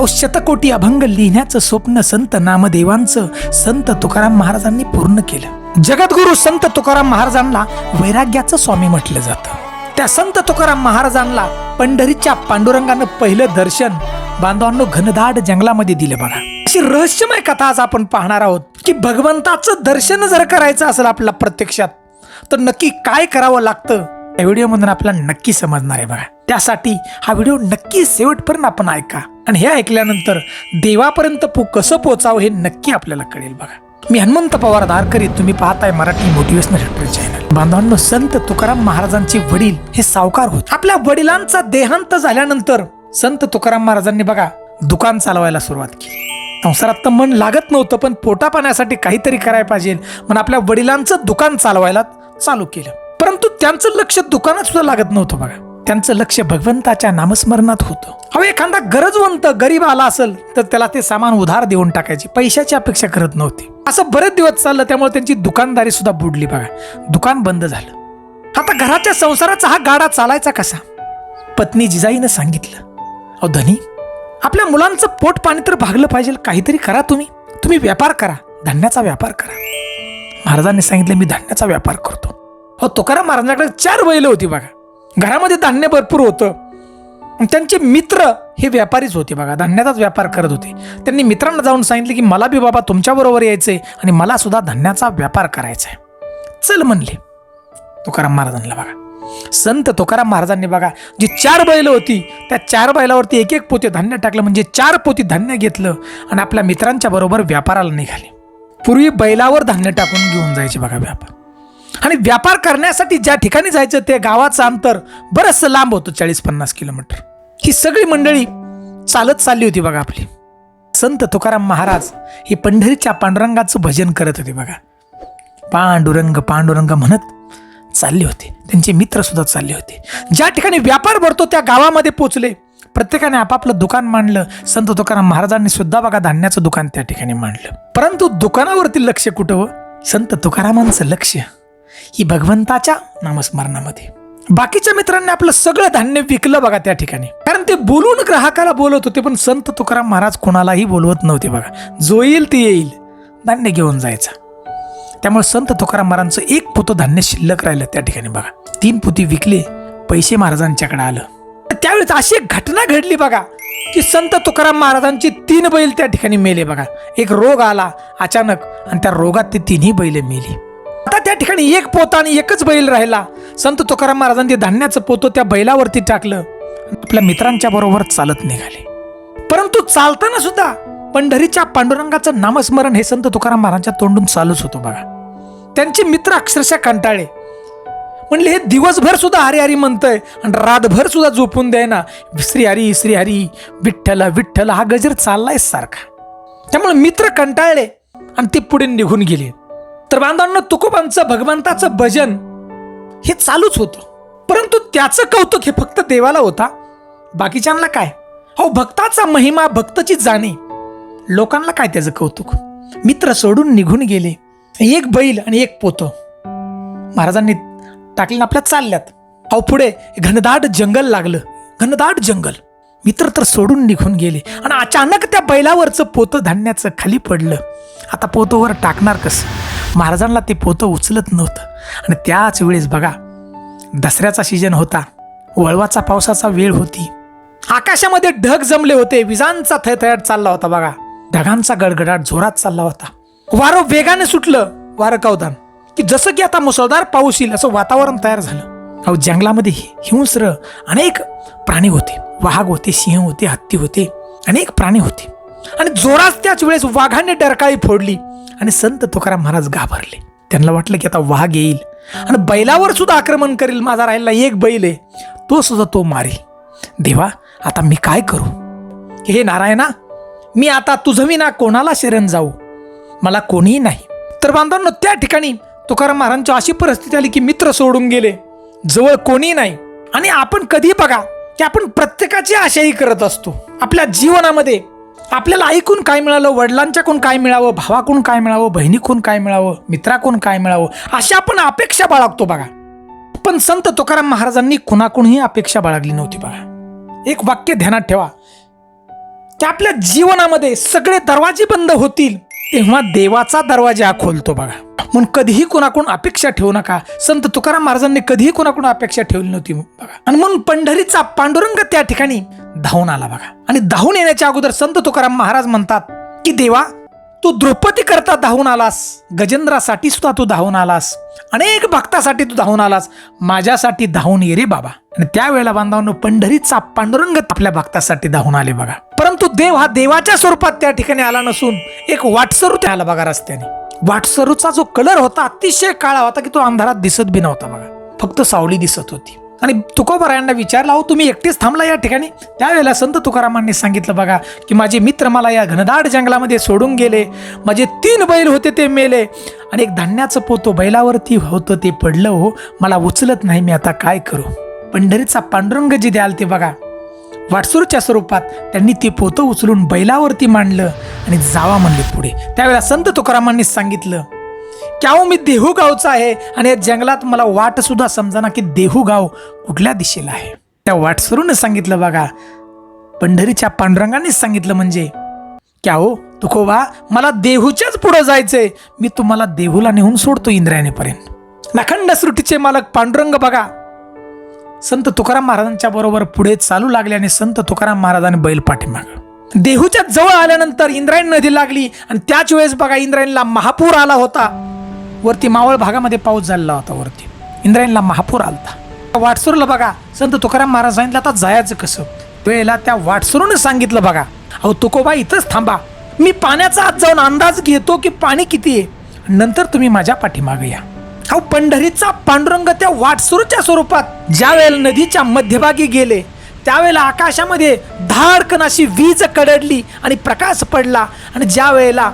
अहो शतकोटी अभंग लिहिण्याचं स्वप्न संत नामदेवांचं संत तुकाराम महाराजांनी पूर्ण केलं. जगद्गुरु संत तुकाराम महाराजांना वैराग्याचं स्वामी म्हटलं जातं. त्या संत तुकाराम महाराजांना पंढरीच्या पांडुरंगानं पहिलं दर्शन बांधवांनो घनदाट जंगलामध्ये दिलं बघा. अशी रहस्यमय कथा आज आपण पाहणार आहोत की भगवंताचं दर्शन जर करायचं असेल आपल्याला प्रत्यक्षात तर नक्की काय करावं लागतं? या व्हिडिओमधून आपल्याला नक्की समजणार आहे बघा. त्यासाठी हा व्हिडिओ नक्की शेवटपर्यंत आपण ऐका आणि हे ऐकल्यानंतर देवापर्यंत पो कसं पोचावं हे नक्की आपल्याला कळेल बघा. मी हनुमंत पवार धारकरी तुम्ही पाहताय मराठी मोटिवेशनल हिस्ट्री चॅनल बांधवांनो संत तुकाराम महाराजांचे वडील हे सावकार होते. आपल्या वडिलांचा देहांत झाल्यानंतर संत तुकाराम महाराजांनी बघा दुकान चालवायला सुरुवात केली. संसारात तर मन लागत नव्हतं पण पोटा पाण्यासाठी काहीतरी करायला पाहिजे. म्हणून आपल्या वडिलांचं दुकान चालवायला चालू केलं. परंतु त्यांचं लक्ष दुकानात सुद्धा लागत नव्हतं बघा. त्यांचं लक्ष भगवंताच्या नामस्मरणात होतं. अहो एखादा गरजवंत गरीब आला असेल तर त्याला ते सामान उधार देऊन टाकायचे. पैशाची अपेक्षा करत नव्हती. असं बरेच दिवस चाललं त्यामुळे त्यांची दुकानदारी सुद्धा बुडली बघा. दुकान बंद झालं. आता घराच्या संसाराचा हा गाडा चालायचा कसा? पत्नी जिजाईनं सांगितलं अहो धनी आपल्या मुलांचं पोट पाणी तर भागलं पाहिजे. काहीतरी करा तुम्ही. तुम्ही व्यापार करा. धान्याचा व्यापार करा. महाराजांनी सांगितलं मी धान्याचा व्यापार करतो. हो तुकाराम महाराजांकडे चार बैल होती बघा. घरामध्ये धान्य भरपूर होतं. त्यांचे मित्र हे व्यापारीच होते बघा. धान्याचाच व्यापार करत होते. त्यांनी मित्रांना जाऊन सांगितले की मला बी बाबा तुमच्याबरोबर यायचंय आणि मला सुद्धा धान्याचा व्यापार करायचा आहे चल म्हणले तुकाराम महाराजांना बघा. संत तुकाराम महाराजांनी बघा जी चार बैल होती त्या चार बैलावरती एक एक पोते धान्य टाकलं. म्हणजे चार पोती धान्य घेतलं आणि आपल्या मित्रांच्या बरोबर व्यापाराला निघाले. पूर्वी बैलावर धान्य टाकून घेऊन जायचे बघा व्यापार. आणि व्यापार करण्यासाठी ज्या ठिकाणी जायचं ते गावाचं अंतर बरंचसं लांब होतं चाळीस पन्नास किलोमीटर. ही सगळी मंडळी चालत चालली होती बघा आपली. संत तुकाराम महाराज हे पंढरीच्या पांडुरंगाचं भजन करत होते बघा. पांडुरंग पांडुरंग म्हणत चालले होते. त्यांचे मित्र सुद्धा चालले होते. ज्या ठिकाणी व्यापार भरतो त्या गावामध्ये पोचले. प्रत्येकाने आपापलं दुकान मांडलं. संत तुकाराम महाराजांनी सुद्धा बघा धान्याचं दुकान त्या ठिकाणी मांडलं. परंतु दुकानावरती लक्ष कुठं हो? संत तुकारामांचं लक्ष. ही भगवंताच्या नामस्मरणामध्ये. बाकीच्या मित्रांनी आपलं सगळं धान्य विकलं बघा त्या ठिकाणी. कारण ते बोलून ग्राहकाला बोलत होते पण संत तुकाराम महाराज कोणालाही बोलवत नव्हते बघा. जो येईल ते येईल. धान्य घेऊन जायचा. त्यामुळे संत तुकाराम महाराजांचं एक पोतं धान्य शिल्लक राहिलं त्या ठिकाणी बघा. तीन पोती विकले पैसे महाराजांच्याकडे आलं. त्यावेळेस अशी एक घटना घडली बघा की संत तुकाराम महाराजांचे तीन बैल त्या ठिकाणी मेले बघा. एक रोग आला अचानक आणि त्या रोगात ते तिन्ही बैल मेली. ठिकाणी एक पोता आणि एकच बैल राहिला. संत तुकाराम महाराजांनी ते धान्याचं पोतं त्या बैलावरती टाकलं. आपल्या मित्रांच्या बरोबर चालत निघाले. परंतु चालताना सुद्धा पंढरीच्या पांडुरंगाचं नामस्मरण हे संत तुकाराम महाराजांच्या तोंडून चालूच होतं बघा त्यांचे मित्र अक्षरशः कंटाळे म्हणले हे दिवसभर सुद्धा हरी हरी म्हणतंय आणि रातभर सुद्धा झोपून द्याय ना श्री हरी श्री हरी विठ्ठल विठ्ठल हा गजर चाललाय सारखा. त्यामुळे मित्र कंटाळले आणि ते पुढे निघून गेले. तर बांधवांना तुकोबांचं भगवंताचं भजन हे चालूच होतं. परंतु त्याचं कौतुक हे फक्त देवाला होता. बाकीच्यांना काय? हो भक्ताचा महिमा भक्तची जाणे लोकांना काय त्याचं कौतुक? मित्र सोडून निघून गेले. एक बैल आणि एक पोतं. महाराजांनी टाकले आपल्या चालल्यात. अहो पुढे घनदाट जंगल लागलं. घनदाट जंगल. मित्र तर सोडून निघून गेले. आणि अचानक त्या बैलावरचं पोतं धान्याचं खाली पडलं. आता पोतोवर टाकणार कसं? महाराजांना ते पोतं उचलत नव्हतं. आणि त्याच वेळेस बघा दसऱ्याचा सीजन होता. वळवाचा पावसाचा वेळ होती. आकाशामध्ये ढग जमले होते. विजांचा थयथयाट चालला होता बघा. ढगांचा गडगडाट जोरात चालला होता. वारं वेगाने सुटलं वारं कावदान की जसं की आता मुसळधार पाऊस येईल असं वातावरण तयार झालं. अहो जंगलामध्ये हिंस्र अनेक प्राणी होते. वाघ होते सिंह होते हत्ती होते अनेक प्राणी होते. आणि जोरात त्याच वेळेस वाघाने डरकाळी फोडली. आणि संत तुकाराम महाराज घाबरले. त्यांना वाटलं की आता वाघ येईल. आणि बैलावर सुद्धा आक्रमण करेल. माझा राहिला एक बैल आहे. तो सुद्धा तो मारेल. देवा आता मी काय करू? हे नारायणा मी आता तुझं विना कोणाला शरण जाऊ? मला कोणीही नाही. तर बांधवांनो त्या ठिकाणी तुकाराम महाराजांची अशी परिस्थिती आली की मित्र सोडून गेले. जवळ कोणी नाही. आणि आपण कधी बघा की आपण प्रत्येकाची आशाही करत असतो. आपल्या जीवनामध्ये आपल्याला ऐकून काय मिळालं वडिलांच्याकडून काय मिळावं भावाकडून काय मिळावं बहिणीकडून काय मिळावं मित्राकडून काय मिळावं अशा आपण अपेक्षा बाळगतो बघा. पण संत तुकाराम महाराजांनी कुणाकडूनही अपेक्षा बाळगली नव्हती बघा. एक वाक्य ध्यानात ठेवा. की आपल्या जीवनामध्ये सगळे दरवाजे बंद होतील तेव्हा देवाचा दरवाजा खोलतो बघा. म्हणून कधीही कोणाकडून अपेक्षा ठेवू नका. संत तुकाराम महाराजांनी कधीही कोणाकडून अपेक्षा ठेवली नव्हती बघा. आणि म्हणून पंढरीचा पांडुरंग त्या ठिकाणी धावून आला बघा. आणि धावून येण्याच्या अगोदर संत तुकाराम महाराज म्हणतात की देवा तू द्रौपदी करता धावून आलास गजेंद्रासाठी सुद्धा तू धावून आलास अनेक भक्तासाठी तू धावून आलास माझ्यासाठी धावून ये रे बाबा. आणि त्यावेळेला बांधवांनो पंढरीचा पांडुरंग आपल्या भक्तासाठी धावून आले बघा. परंतु देव हा देवाच्या स्वरूपात त्या ठिकाणी आला नसून एक वाटसरू त्या आला बघा रस्त्याने. वाटसरूचा जो कलर होता अतिशय काळा होता की तो अंधारात दिसत बी नव्हता बघा. फक्त सावली दिसत होती. आणि तुकोबारायांना विचारला अहो तुम्ही एकटेच थांबला या ठिकाणी? त्यावेळेला संत तुकारामांनी सांगितलं बघा की माझे मित्र मला या घनदाट जंगलामध्ये सोडून गेले. माझे तीन बैल होते ते मेले. आणि एक धान्याचं पोतो बैलावरती होतं ते पडलं हो. मला उचलत नाही मी आता काय करू? पंढरीचा पांडुरंग जे द्याल ते बघा. वाटसूरच्या स्वरूपात त्यांनी ते पोतं उचलून बैलावरती मांडलं आणि जावा म्हणले पुढे. त्यावेळेला संत तुकारामांनी सांगितलं क्याव मी देहू गावचा आहे? आणि या जंगलात मला वाट सुद्धा समजाना की देहू गाव कुठल्या दिशेला आहे? त्या वाटसरूने सांगितलं बघा. पंढरीच्या पांडुरंगानेच सांगितलं म्हणजे. की अहो तुकोबा मला देहूच्याच पुढं जायचंय. मी तुम्हाला देहूला नेऊन सोडतो इंद्रायणीपर्यंत. नखंड सृष्टीचे मालक पांडुरंग बघा. संत तुकाराम महाराजांच्या बरोबर पुढे चालू लागले आणि संत तुकाराम महाराजांनी बैल पाठीमाग. देहूच्या जवळ आल्यानंतर इंद्रायणी नदी लागली आणि त्याच वेळेस बघा इंद्रायणीला महापूर आला होता. वरती मावळ भागामध्ये पाऊस झालेला होता वरती. इंद्रायणीला महापूर आलता. वाटसरूला बघा. संत तुकाराम महाराज सांगितलं आता जायचं कसं? वेळेला त्या वाटसरूनं सांगितलं बघा. अहो तुकोबा इथंच थांबा. मी पाण्याचा आत जाऊन अंदाज घेतो की पाणी किती आहे. नंतर तुम्ही माझ्या पाठीमागे या. अहो पंढरीचा पांडुरंग त्या वाटसरूच्या स्वरूपात ज्या वेळेला नदीच्या मध्यभागी गेले त्यावेळेला आकाशामध्ये धाडकन अशी वीज कडडली आणि प्रकाश पडला. आणि ज्या वेळेला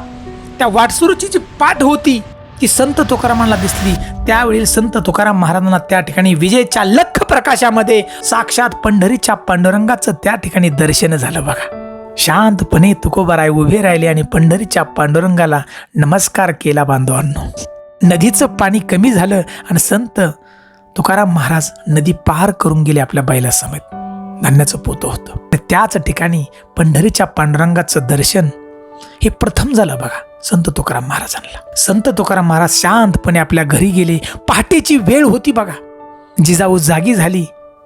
त्या वाटसुरूची जी पाठ होती ती संत तुकारामांना दिसली. त्यावेळी संत तुकाराम महाराजांना त्या ठिकाणी विजयच्या लख प्रकाशामध्ये साक्षात पंढरीच्या पांडुरंगाचं त्या ठिकाणी दर्शन झालं बघा. शांतपणे तुकोबाराय उभे राहिले आणि पंढरीच्या पांडुरंगाला नमस्कार केला बांधवांनो. नदीचं पाणी कमी झालं आणि संत तुकाराम महाराज नदी पार करून गेले आपल्या बैलासमेत धान्याचं पोतं होतं. त्याच ठिकाणी पंढरीच्या पांडुरंगाचं दर्शन हे प्रथम झालं बघा संत तुकाराम महाराजांना संत तुकाराम महाराज शांतपणे आपल्या घरी गेले पहाटेची वेळ होती बघा. जिजाऊ जागी झाली.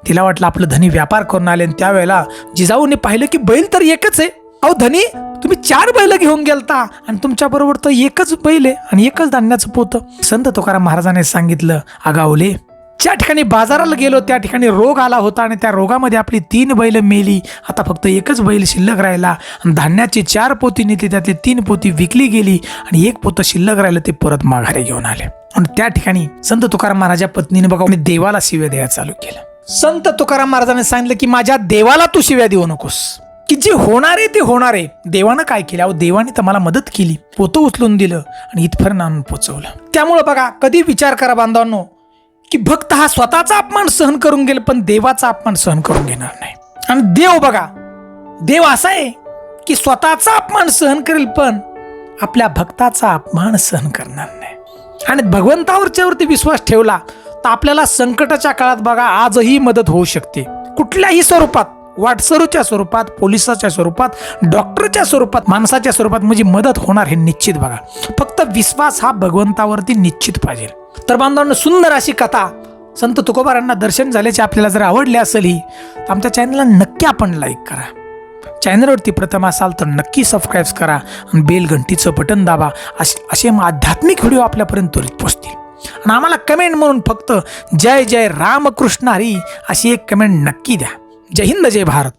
तिला वाटलं आपलं धनी व्यापार करून आले आणि त्यावेळेला जिजाऊने पाहिलं की बैल तर एकच आहे. अहो धनी तुम्ही चार बैल घेऊन गेलता आणि तुमच्या बरोबर तर एकच बैल आहे आणि एकच धान्याचं पोतं. संत तुकाराम महाराजांनी सांगितलं अगावले ज्या ठिकाणी बाजाराला गेलो त्या ठिकाणी रोग आला होता आणि त्या रोगामध्ये आपली तीन बैल मेली. आता फक्त एकच बैल शिल्लक राहिला. आणि धान्याची चार पोती नेली त्यातली तीन पोती विकली गेली आणि एक पोतं शिल्लक राहिलं ते परत माघारी घेऊन आले. आणि त्या ठिकाणी संत तुकाराम महाराजा पत्नीने बघा मी देवाला शिव्या द्यायला चालू केलं. संत तुकाराम महाराजांनी सांगितलं की माझ्या देवाला तू शिव्या देऊ नकोस. की जे होणार आहे ते होणार आहे. देवानं काय केलं? अहो देवाने तर मला मदत केली. पोतं उचलून दिलं आणि इथपर्यंत आणून पोचवलं. त्यामुळं बघा कधी विचार करा बांधवांनो की भक्त हा स्वतःचा अपमान सहन करून गेला पण देवाचा अपमान सहन करून घेणार नाही. आणि देव बघा देव असा आहे की स्वतःचा अपमान सहन करेल पण आपल्या भक्ताचा अपमान सहन करणार नाही. आणि भगवंतावरच्यावरती विश्वास ठेवला तर आपल्याला संकटाच्या काळात बघा आजही मदत होऊ शकते. कुठल्याही स्वरूपात वाटसरूच्या स्वरूपात पोलिसाच्या स्वरूपात डॉक्टरच्या स्वरूपात माणसाच्या स्वरूपात म्हणजे मदत होणार हे निश्चित बघा. फक्त विश्वास हा भगवंतावरती निश्चित पाहिजे. तर बांधवांना सुंदर अशी कथा संत तुकोबारांना दर्शन झाल्याचे आपल्याला जर आवडले असेल ही तर आमच्या चॅनलला नक्की आपण लाईक करा. चॅनलवरती प्रथम असाल तर नक्की सबस्क्राईब करा आणि बेल घंटीचं बटन दाबा. असे असे आध्यात्मिक व्हिडिओ आपल्यापर्यंत त्वरित पोचतील आणि आम्हाला कमेंट म्हणून फक्त जय जय रामकृष्ण हरी अशी एक कमेंट नक्की द्या. जय हिंद जय भारत.